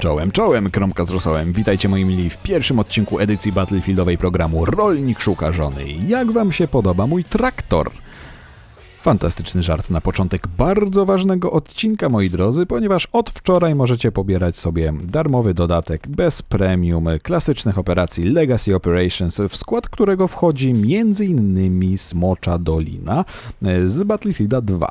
Czołem, czołem, kromka z rosołem. Witajcie moi mili w pierwszym odcinku edycji Battlefieldowej programu Rolnik szuka żony. Jak wam się podoba mój traktor? Fantastyczny żart na początek bardzo ważnego odcinka, moi drodzy, ponieważ od wczoraj możecie pobierać sobie darmowy dodatek bez premium klasycznych operacji Legacy Operations, w skład którego wchodzi m.in. Smocza Dolina e, z Battlefielda 2.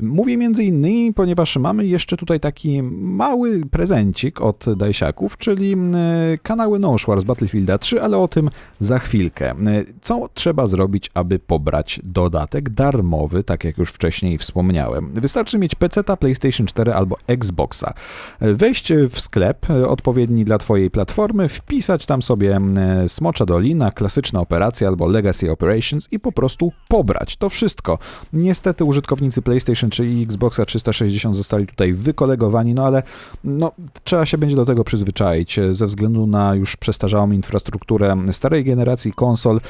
Mówię m.in. ponieważ mamy jeszcze tutaj taki mały prezencik od Dajsiaków, czyli e, kanały Noshwar z Battlefielda 3, ale o tym za chwilkę. E, Co trzeba zrobić, aby pobrać dodatek darmowy, tak jak już wcześniej wspomniałem? Wystarczy mieć PC, PlayStation 4 albo Xboxa. Wejść w sklep e, odpowiedni dla Twojej platformy, wpisać tam sobie e, Smocza Dolina, klasyczna operacja albo Legacy Operations i po prostu pobrać. To wszystko. Niestety użytkownicy PlayStation czy Xboxa 360 zostali tutaj wykolegowani, no ale no, trzeba się będzie do tego przyzwyczaić e, ze względu na już przestarzałą infrastrukturę starej generacji konsol.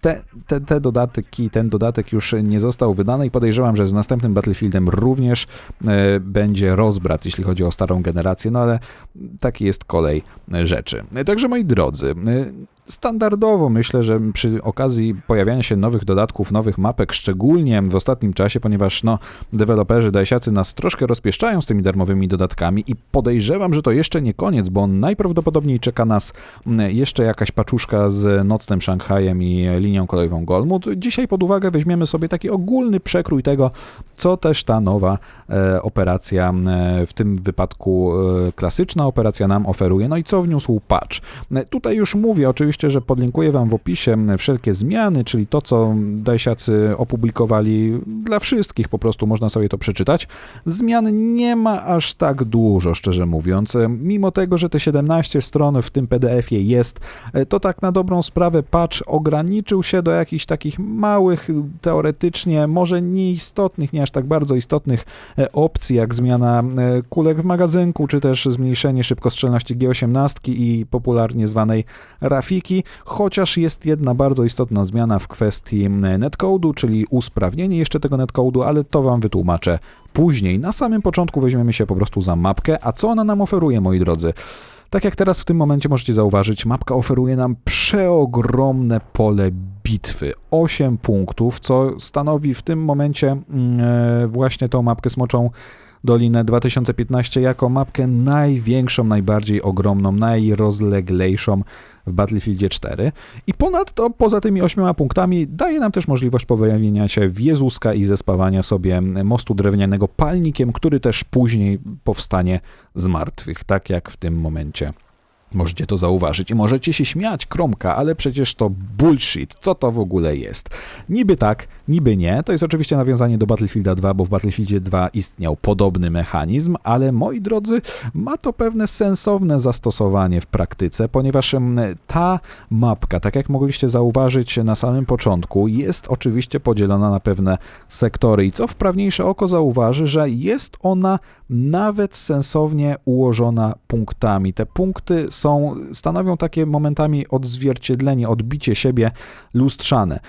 Te, te, te dodatki, ten dodatek już nie został wydany i podejrzewam, że z następnym Battlefieldem również e, będzie rozbrat, jeśli chodzi o starą generację, no ale taki jest kolej e, rzeczy. E, Także moi drodzy, Standardowo myślę, że przy okazji pojawiania się nowych dodatków, nowych mapek, szczególnie w ostatnim czasie, ponieważ no, deweloperzy dajsiacy nas troszkę rozpieszczają z tymi darmowymi dodatkami i podejrzewam, że to jeszcze nie koniec, bo najprawdopodobniej czeka nas jeszcze jakaś paczuszka z nocnym Szanghajem i linią kolejową Golmud. Dzisiaj pod uwagę weźmiemy sobie taki ogólny przekrój tego, co też ta nowa e, operacja, e, w tym wypadku e, klasyczna operacja nam oferuje, no i co wniósł patch. Tutaj już mówię oczywiście, że podlinkuję Wam w opisie wszelkie zmiany, czyli to, co Dajsiacy opublikowali dla wszystkich, po prostu można sobie to przeczytać. Zmian nie ma aż tak dużo, szczerze mówiąc. Mimo tego, że te 17 stron w tym PDF-ie jest, to tak na dobrą sprawę patch ograniczył się do jakichś takich małych, teoretycznie, może nieistotnych, nie aż tak bardzo istotnych e, opcji, jak zmiana e, kulek w magazynku, czy też zmniejszenie szybkostrzelności G18 i popularnie zwanej Rafiki, chociaż jest jedna bardzo istotna zmiana w kwestii netcode'u, czyli usprawnienie jeszcze tego netcode'u, ale to Wam wytłumaczę później. Na samym początku weźmiemy się po prostu za mapkę, a co ona nam oferuje, moi drodzy? Tak jak teraz w tym momencie możecie zauważyć, mapka oferuje nam przeogromne pole bitwy. 8 punktów, co stanowi w tym momencie mm, e, właśnie tą mapkę smoczą Dolinę 2015 jako mapkę największą, najbardziej ogromną, najrozleglejszą w Battlefieldzie 4. I ponadto, poza tymi ośmioma punktami, daje nam też możliwość pojawienia się w Jezuska i zespawania sobie mostu drewnianego palnikiem, który też później powstanie z martwych, tak jak w tym momencie. Możecie to zauważyć i możecie się śmiać, kromka, ale przecież to bullshit. Co to w ogóle jest? Niby tak, niby nie. To jest oczywiście nawiązanie do Battlefielda 2, bo w Battlefieldzie 2 istniał podobny mechanizm, ale moi drodzy, ma to pewne sensowne zastosowanie w praktyce, ponieważ em, ta mapka, tak jak mogliście zauważyć na samym początku, jest oczywiście podzielona na pewne sektory i co wprawniejsze oko zauważy, że jest ona nawet sensownie ułożona punktami. Te punkty są, stanowią takie momentami odzwierciedlenie, odbicie siebie lustrzane.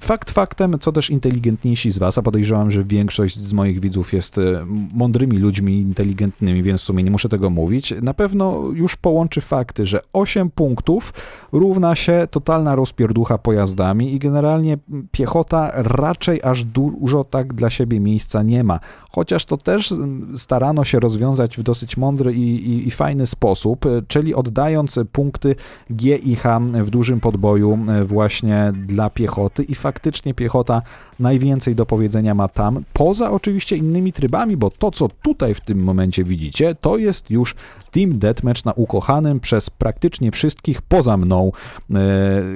Fakt faktem, co też inteligentniejsi z Was, a podejrzewam, że większość z moich widzów jest e, mądrymi ludźmi, inteligentnymi, więc w sumie nie muszę tego mówić, na pewno już połączy fakty, że 8 punktów równa się totalna rozpierducha pojazdami i generalnie piechota raczej aż dużo tak dla siebie miejsca nie ma. Chociaż to też starano się rozwiązać w dosyć mądry i, i, i fajny sposób, e, czyli oddając punkty G i H w dużym podboju e, właśnie dla piechoty i faktycznie piechota najwięcej do powiedzenia ma tam, poza oczywiście innymi trybami, bo to co tutaj w tym momencie widzicie, to jest już Team Deathmatch na ukochanym przez praktycznie wszystkich poza mną e,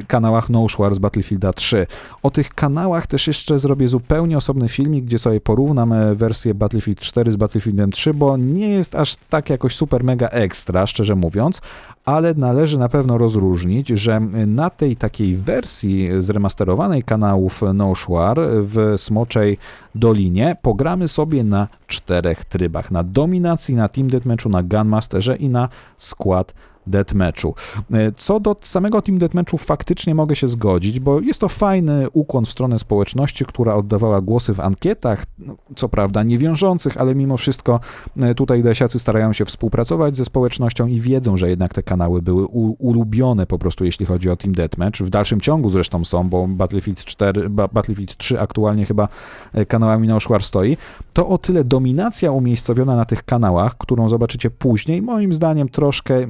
kanałach No War z Battlefielda 3. O tych kanałach też jeszcze zrobię zupełnie osobny filmik, gdzie sobie porównam e, wersję Battlefield 4 z Battlefieldem 3, bo nie jest aż tak jakoś super mega ekstra, szczerze mówiąc, ale należy na pewno rozróżnić, że na tej takiej wersji zremasterowanej kanałów No War w Smoczej Dolinie pogramy sobie na czterech trybach. Na dominacji, na Team Deathmatchu, na Gunmasterze i na skład deathmatchu. E, Co do samego Team Deathmatchu faktycznie mogę się zgodzić, bo jest to fajny ukłon w stronę społeczności, która oddawała głosy w ankietach, no, co prawda niewiążących, ale mimo wszystko e, tutaj desiacy starają się współpracować ze społecznością i wiedzą, że jednak te kanały były ulubione po prostu, jeśli chodzi o Team Deathmatch. W dalszym ciągu zresztą są, bo Battlefield 4, ba, Battlefield 3 aktualnie chyba e, kanałami na oszłar stoi. To o tyle dominacja umiejscowiona na tych kanałach, którą zobaczycie później, moim zdaniem troszkę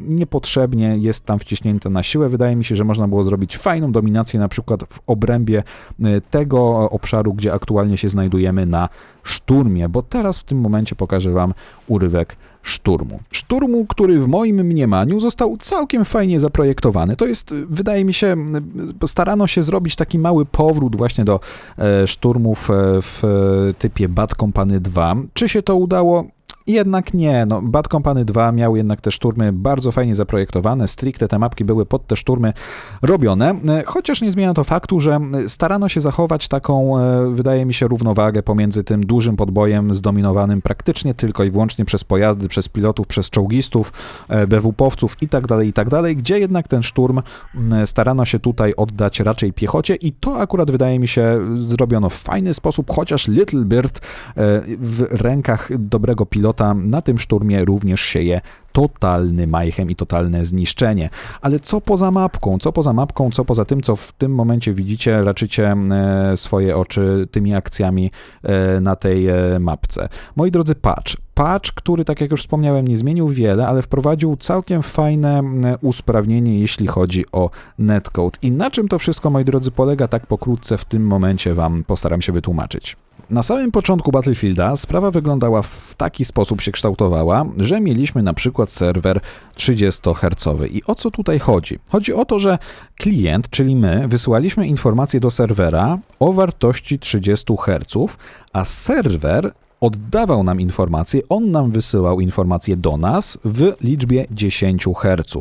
niepotrzebnie jest tam wciśnięta na siłę. Wydaje mi się, że można było zrobić fajną dominację na przykład w obrębie e, tego obszaru, gdzie aktualnie się znajdujemy na szturmie, bo teraz w tym momencie pokażę wam urywek szturmu. Szturmu, który w moim mniemaniu został całkiem fajnie zaprojektowany. To jest, y, wydaje mi się, y, starano się zrobić taki mały powrót właśnie do e, szturmów e, w e, typie Bad Company 2. Czy się to udało? Jednak nie, no Bad Company 2 miał jednak te szturmy bardzo fajnie zaprojektowane, stricte te mapki były pod te szturmy robione, e, chociaż nie zmienia to faktu, że starano się zachować taką, e, wydaje mi się, równowagę pomiędzy tym dużym podbojem zdominowanym praktycznie tylko i wyłącznie przez pojazdy, przez pilotów, przez czołgistów, e, BWP-owców i tak dalej, i tak gdzie jednak ten szturm starano się tutaj oddać raczej piechocie i to akurat wydaje mi się zrobiono w fajny sposób, chociaż Little Bird e, w rękach dobrego pilota na tym szturmie również sieje totalny majchem i totalne zniszczenie. Ale co poza mapką, co poza mapką, co poza tym, co w tym momencie widzicie, raczycie e, swoje oczy tymi akcjami e, na tej e, mapce. Moi drodzy, patch. Patch, który, tak jak już wspomniałem, nie zmienił wiele, ale wprowadził całkiem fajne usprawnienie, jeśli chodzi o netcode. I na czym to wszystko, moi drodzy, polega, tak pokrótce w tym momencie wam postaram się wytłumaczyć. Na samym początku Battlefielda sprawa wyglądała w taki sposób się kształtowała, że mieliśmy na przykład serwer 30 Hz. I o co tutaj chodzi? Chodzi o to, że klient, czyli my, wysyłaliśmy informacje do serwera o wartości 30 Hz, a serwer oddawał nam informacje, on nam wysyłał informacje do nas w liczbie 10 Hz.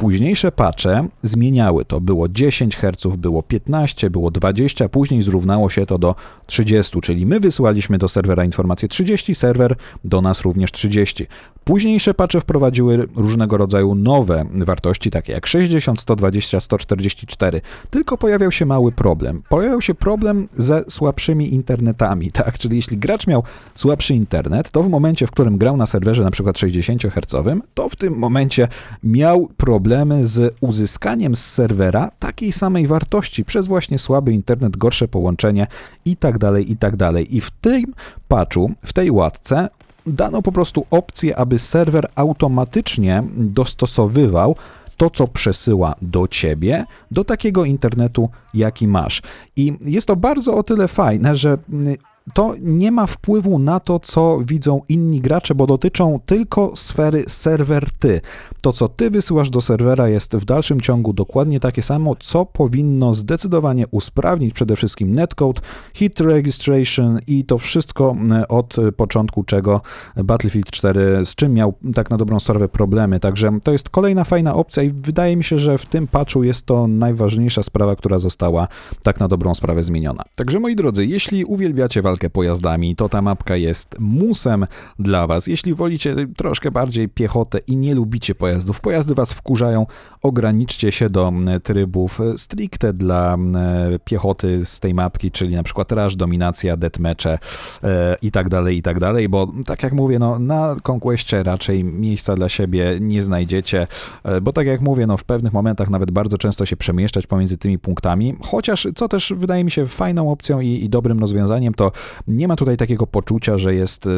Późniejsze patche zmieniały to. Było 10 Hz, było 15, było 20, później zrównało się to do 30, czyli my wysyłaliśmy do serwera informacje 30, serwer do nas również 30. Późniejsze patche wprowadziły różnego rodzaju nowe wartości, takie jak 60, 120, 144. Tylko pojawiał się mały problem. Pojawiał się problem ze słabszymi internetami, tak? Czyli jeśli gracz miał słabszy internet, to w momencie, w którym grał na serwerze przykład 60 Hz, to w tym momencie miał problemy z uzyskaniem z serwera takiej samej wartości przez właśnie słaby internet, gorsze połączenie i tak dalej, i tak. I w tym patchu, w tej łatce dano po prostu opcję, aby serwer automatycznie dostosowywał to, co przesyła do ciebie, do takiego internetu, jaki masz. I jest to bardzo o tyle fajne, że mm, to nie ma wpływu na to, co widzą inni gracze, bo dotyczą tylko sfery serwer ty. To, co ty wysyłasz do serwera, jest w dalszym ciągu dokładnie takie samo, co powinno zdecydowanie usprawnić przede wszystkim netcode, hit registration i to wszystko mm, od początku, czego Battlefield 4 z czym miał tak na dobrą sprawę problemy. Także to jest kolejna fajna opcja i wydaje mi się, że w tym patchu jest to najważniejsza sprawa, która została tak na dobrą sprawę zmieniona. Także moi drodzy, jeśli uwielbiacie walkę pojazdami, to ta mapka jest musem dla was. Jeśli wolicie troszkę bardziej piechotę i nie lubicie pojazdów, pojazdy was wkurzają, ograniczcie się do mm, trybów stricte dla mm, piechoty z tej mapki, czyli na przykład Rush, Dominacja, Deathmatche e, i tak dalej, i tak dalej, bo tak jak mówię, no na Conquestie raczej miejsca dla siebie nie znajdziecie, e, bo tak jak mówię, no w pewnych momentach nawet bardzo często się przemieszczać pomiędzy tymi punktami, chociaż co też wydaje mi się fajną opcją i, i dobrym rozwiązaniem, to nie ma tutaj takiego poczucia, że jest y,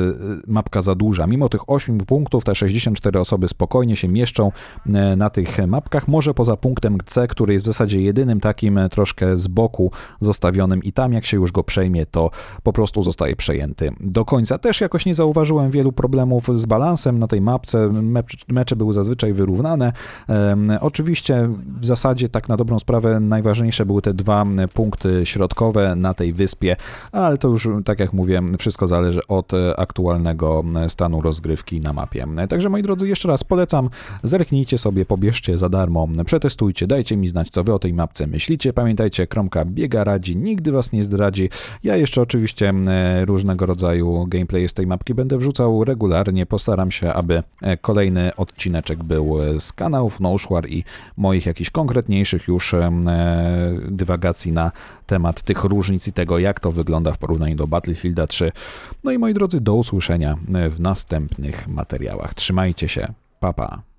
mapka za duża. Mimo tych 8 punktów, te 64 osoby spokojnie się mieszczą y, na tych mapkach, może poza punktem C, który jest w zasadzie jedynym takim y, troszkę z boku zostawionym i tam jak się już go przejmie, to po prostu zostaje przejęty do końca. Też jakoś nie zauważyłem wielu problemów z balansem na tej mapce, Mecz, mecze były zazwyczaj wyrównane. Oczywiście w zasadzie tak na dobrą sprawę najważniejsze były te dwa punkty środkowe na tej wyspie, ale to już tak jak mówię, wszystko zależy od e, aktualnego e, stanu rozgrywki na mapie. Także moi drodzy, jeszcze raz polecam, zerknijcie sobie, pobierzcie za darmo, przetestujcie, dajcie mi znać, co wy o tej mapce myślicie. Pamiętajcie, Kromka biega radzi, nigdy was nie zdradzi. Ja jeszcze oczywiście e, różnego rodzaju gameplay z tej mapki będę wrzucał regularnie. Postaram się, aby kolejny odcineczek był z kanałów Noshwar i moich jakichś konkretniejszych już dywagacji na temat tych różnic i tego, jak to wygląda w porównaniu do Battlefielda 3. No i moi drodzy, do usłyszenia w następnych materiałach. Trzymajcie się. Pa, pa.